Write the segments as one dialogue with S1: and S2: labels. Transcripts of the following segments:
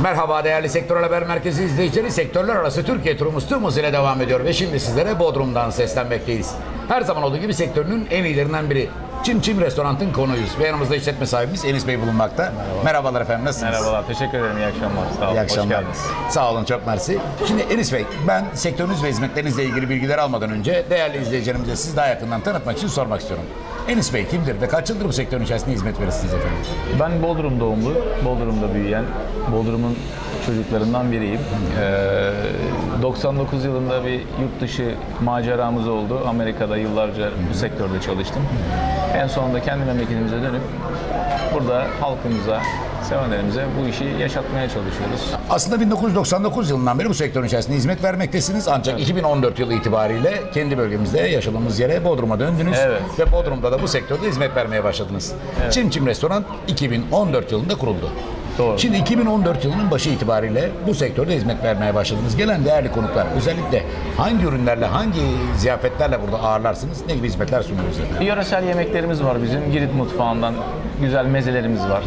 S1: Merhaba değerli Sektör Haber Merkezi izleyicileri. Sektörler arası Türkiye turumuz tüm hızıyla devam ediyor ve şimdi sizlere Bodrum'dan seslenmekteyiz. Her zaman olduğu gibi sektörünün en iyilerinden biri. Çim Çim Restorant'ın konuyuz ve yanımızda işletme sahibimiz Enis Bey bulunmakta. Merhabalar efendim nasılsınız?
S2: Merhabalar, teşekkür ederim. İyi akşamlar. Sağ olun.
S1: İyi
S2: Hoş
S1: akşamlar.
S2: geldiniz.
S1: Sağ olun çok mersi. Şimdi Enis Bey ben sektörünüz ve hizmetlerinizle ilgili bilgiler almadan önce değerli izleyicilerimize sizi daha yakından tanıtmak için sormak istiyorum. Enis Bey kimdir ve kaç yıldır bu sektörün içerisinde hizmet verirsiniz efendim?
S2: Ben Bodrum doğumlu, Bodrum'da büyüyen, Bodrum'un çocuklarından biriyim. Ee, 99 yılında bir yurt dışı maceramız oldu. Amerika'da yıllarca bu sektörde çalıştım. En sonunda kendi memleketimize dönüp burada halkımıza, sevenlerimize bu işi yaşatmaya çalışıyoruz.
S1: Aslında 1999 yılından beri bu sektörün içerisinde hizmet vermektesiniz. Ancak 2014 yılı itibariyle kendi bölgemizde yaşadığımız yere Bodrum'a döndünüz.
S2: Evet.
S1: Ve Bodrum'da da bu sektörde hizmet vermeye başladınız. Çim Çim Restoran 2014 yılında kuruldu.
S2: Doğru.
S1: Şimdi 2014 yılının başı itibariyle bu sektörde hizmet vermeye başladınız. Gelen değerli konuklar özellikle hangi ürünlerle, hangi ziyafetlerle burada ağırlarsınız? Ne gibi hizmetler sunuyoruz efendim?
S2: Yöresel yemeklerimiz var bizim. Girit mutfağından güzel mezelerimiz var.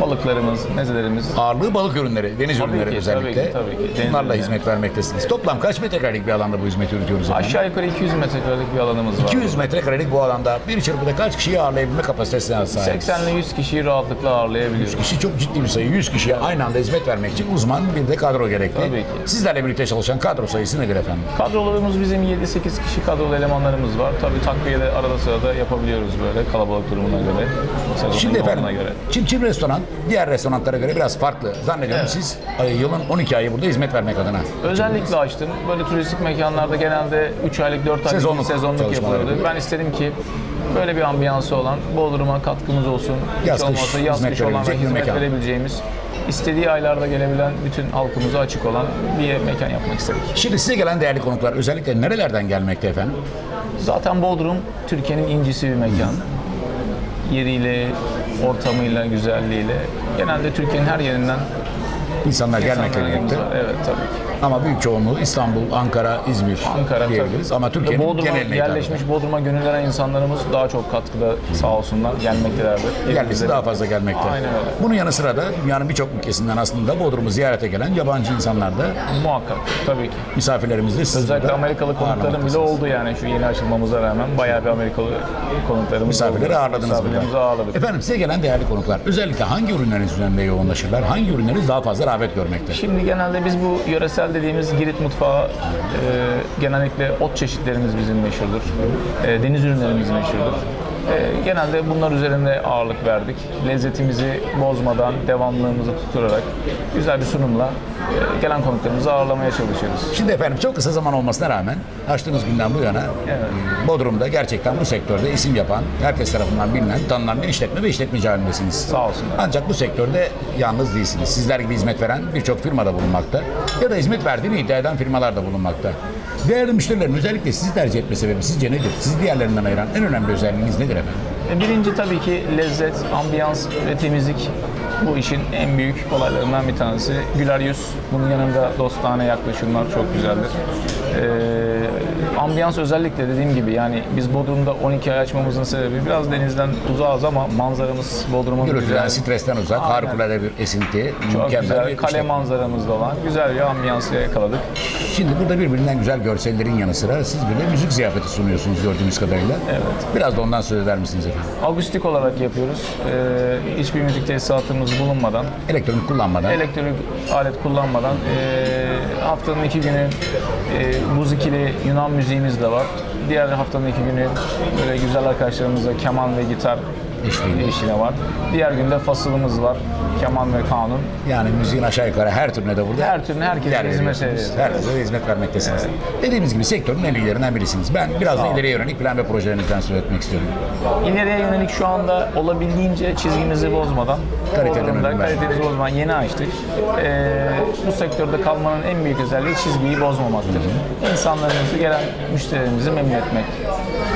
S2: Balıklarımız, mezelerimiz.
S1: Ağırlığı balık ürünleri, deniz
S2: Tabii
S1: ürünleri
S2: ki,
S1: özellikle.
S2: tabii ki, tabii ki. Deniz
S1: Bunlarla
S2: ürünleri.
S1: hizmet vermektesiniz. Toplam kaç metrekarelik bir alanda bu hizmeti yürütüyoruz efendim?
S2: Aşağı yukarı 200 metrekarelik bir alanımız var.
S1: 200 metrekarelik bu alanda bir çırpıda kaç kişiyi ağırlayabilme kapasitesine sahip?
S2: 80 ile 100 kişiyi rahatlıkla ağırlayabiliyoruz.
S1: kişi çok ciddi bir sayı. 100 kişiye aynı anda hizmet vermek için uzman bir de kadro gerekli.
S2: Tabii ki.
S1: Sizlerle birlikte çalışan kadro sayısı nedir efendim?
S2: Kadrolarımız bizim 7-8 kişi kadrolu elemanlarımız var. Tabii takviye de arada sırada yapabiliyoruz böyle kalabalık durumuna göre. Sezonun
S1: Şimdi efendim,
S2: göre.
S1: Çim Çim Restoran diğer restoranlara göre biraz farklı. Zannediyorum
S2: Evet.
S1: siz e, yılın 12 ayı burada hizmet vermek adına.
S2: Özellikle açtım. Böyle turistik mekanlarda genelde 3 aylık 4 aylık
S1: Sezonluk
S2: sezonluk, yapılıyordu.
S1: yapılıyor.
S2: Ben istedim ki böyle bir ambiyansı olan Bodrum'a katkımız olsun.
S1: Yaz, kış
S2: olmazsa yaz
S1: hizmet
S2: kış olan ve hizmet
S1: mekan.
S2: verebileceğimiz istediği aylarda gelebilen bütün halkımıza açık olan bir mekan yapmak istedik.
S1: Şimdi size gelen değerli konuklar özellikle nerelerden gelmekte efendim?
S2: Zaten Bodrum Türkiye'nin incisi bir mekan. Yeriyle, ortamıyla, güzelliğiyle genelde Türkiye'nin her yerinden
S1: İnsanlar gelmekle birlikte.
S2: Evet tabii ki.
S1: Ama büyük çoğunluğu İstanbul, Ankara, İzmir
S2: Ankara
S1: diyebiliriz.
S2: tabii.
S1: Ama Türkiye'nin
S2: Bodrum'a
S1: geneline
S2: yerleşmiş
S1: eden.
S2: Bodrum'a gönül veren insanlarımız daha çok katkıda sağ olsunlar gelmektelerdir.
S1: Yerlisi daha fazla gelmekte.
S2: Aynen öyle.
S1: Bunun yanı sıra da dünyanın birçok ülkesinden aslında Bodrum'u ziyarete gelen yabancı insanlar da
S2: Muhakkak tabii ki.
S1: misafirlerimiz de
S2: Özellikle Amerikalı konuklarım bile oldu yani şu yeni açılmamıza rağmen bayağı bir Amerikalı konuklarımız
S1: Misafirleri
S2: oldu.
S1: ağırladınız
S2: Misafirlerimizi
S1: burada.
S2: ağırladık.
S1: Efendim size gelen değerli konuklar özellikle hangi ürünlerin üzerinde yoğunlaşırlar? Hangi ürünleriniz daha fazla rağbet görmekte?
S2: Şimdi genelde biz bu yöresel dediğimiz Girit mutfağı e, genellikle ot çeşitlerimiz bizim meşhurdur. E, deniz ürünlerimiz meşhurdur. E, genelde bunlar üzerinde ağırlık verdik. Lezzetimizi bozmadan, devamlılığımızı tutturarak güzel bir sunumla e, gelen konuklarımızı ağırlamaya çalışıyoruz.
S1: Şimdi efendim çok kısa zaman olmasına rağmen açtığınız günden bu yana
S2: Evet.
S1: e, Bodrum'da gerçekten bu sektörde isim yapan, herkes tarafından bilinen, tanınan bir işletme ve işletmeci halindesiniz.
S2: Sağ olsunlar.
S1: Ancak bu sektörde yalnız değilsiniz. Sizler gibi hizmet veren birçok firma da bulunmakta. Ya da hizmet verdiğini iddia eden firmalar da bulunmakta. Değerli müşterilerin özellikle sizi tercih etme sebebi sizce nedir? Sizi diğerlerinden ayıran en önemli özelliğiniz nedir efendim?
S2: E, Birinci tabii ki lezzet, ambiyans ve temizlik bu işin en büyük kolaylarından bir tanesi. Güler yüz, bunun yanında dostane yaklaşımlar çok güzeldir. Ee, ambiyans özellikle dediğim gibi yani biz Bodrum'da 12 ay açmamızın sebebi biraz denizden uzağız ama manzaramız Bodrum'un güzel,
S1: stresten uzak,
S2: Aynen.
S1: harikulade bir esinti,
S2: çok
S1: mükemmel
S2: güzel
S1: bir
S2: kale
S1: işletme.
S2: manzaramız da olan güzel bir ambiyansı yakaladık.
S1: Şimdi burada birbirinden güzel görsellerin yanı sıra siz bir de müzik ziyafeti sunuyorsunuz gördüğümüz kadarıyla.
S2: Evet.
S1: Biraz da ondan söz eder misiniz efendim?
S2: Akustik olarak yapıyoruz. Ee, hiçbir müzik tesisatımız bulunmadan
S1: Elektronik kullanmadan.
S2: elektronik alet kullanmadan e, haftanın iki günü e, buz ikili Yunan müziğimiz de var. Diğer haftanın iki günü böyle güzel arkadaşlarımızla keman ve gitar
S1: Eşliğinde.
S2: eşliğine var. Diğer günde fasılımız var. Keman ve kanun.
S1: Yani müziğin aşağı yukarı her türüne de burada
S2: Her türlü herkese
S1: yer
S2: hizmet
S1: veriyorsunuz.
S2: ediyoruz.
S1: Herkese de hizmet vermektesiniz. Dediğimiz gibi sektörün en iyilerinden birisiniz. Ben biraz da ileriye yönelik plan ve projelerinizden söz etmek istiyorum.
S2: İleriye yönelik şu anda olabildiğince çizgimizi bozmadan,
S1: Kaliteden ödün
S2: kalitemizi bozmadan yeni açtık. E, bu sektörde kalmanın en büyük özelliği çizgiyi bozmamaktır. İnsanlarımızı, gelen müşterilerimizi memnun etmek.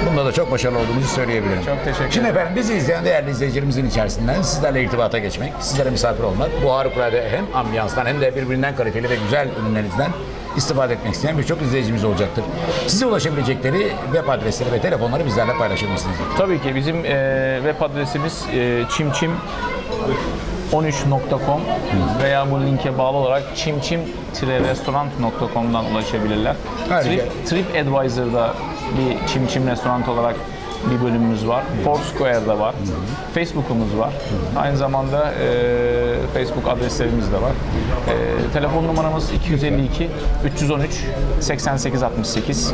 S1: Bunda da çok başarılı olduğumuzu söyleyebilirim.
S2: Çok teşekkür
S1: Şimdi
S2: ederim.
S1: efendim bizi izleyen değerli izleyicilerimizin içerisinden sizlerle irtibata geçmek, sizlere misafir olmak, bu harikulade hem ambiyanstan hem de birbirinden kaliteli ve güzel ürünlerinizden istifade etmek isteyen birçok izleyicimiz olacaktır. Size ulaşabilecekleri web adresleri ve telefonları bizlerle paylaşır mısınız?
S2: Tabii ki bizim e, web adresimiz e, çimçim 13.com veya bu linke bağlı olarak çimçim-restaurant.com'dan ulaşabilirler.
S1: Harika.
S2: Trip, TripAdvisor'da bir çimçim restoran olarak bir bölümümüz var. Foursquare'da var. Facebook'umuz var. Aynı zamanda e, Facebook adreslerimiz de var. E, telefon numaramız 252 313 88 68.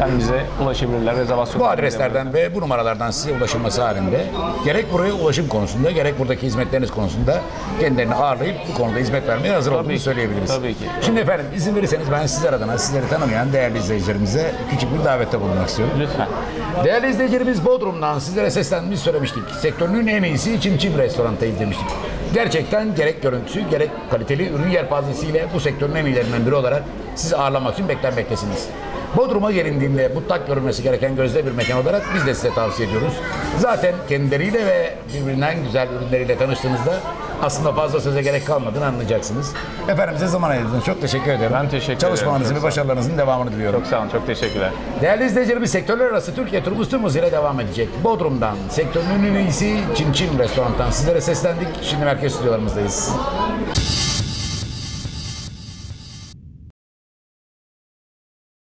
S2: Ben bize ulaşabilirler. Rezervasyon
S1: Bu adreslerden ve bu numaralardan size ulaşılması halinde gerek buraya ulaşım konusunda gerek buradaki hizmetleriniz konusunda kendilerini ağırlayıp bu konuda hizmet vermeye hazır olduğunu
S2: ki,
S1: söyleyebiliriz.
S2: tabii ki.
S1: Şimdi efendim izin verirseniz ben sizler adına sizleri tanımayan değerli izleyicilerimize küçük bir davette bulunmak istiyorum.
S2: Lütfen.
S1: Değerli izleyicilerimiz Bodrum'dan sizlere seslenmiş söylemiştik. Sektörünün en iyisi Çim Çim Restorant'tayız demiştik. Gerçekten gerek görüntüsü gerek kaliteli ürün yelpazesiyle bu sektörün en iyilerinden biri olarak sizi ağırlamak için beklenmektesiniz. Bodrum'a gelindiğinde mutlak görülmesi gereken gözde bir mekan olarak biz de size tavsiye ediyoruz. Zaten kendileriyle ve birbirinden güzel ürünleriyle tanıştığınızda aslında fazla söze gerek kalmadığını anlayacaksınız. Efendim size zaman ayırdığınız için çok teşekkür ederim.
S2: Ben teşekkür ederim.
S1: Çalışmalarınızın
S2: Çok
S1: ve başarılarınızın devamını diliyorum.
S2: Çok sağ olun. Çok teşekkürler.
S1: Değerli izleyicilerimiz sektörler arası Türkiye turumuz tüm hızıyla devam edecek. Bodrum'dan, sektörün en iyisi Çin Çin Restoran'tan sizlere seslendik. Şimdi merkez stüdyolarımızdayız.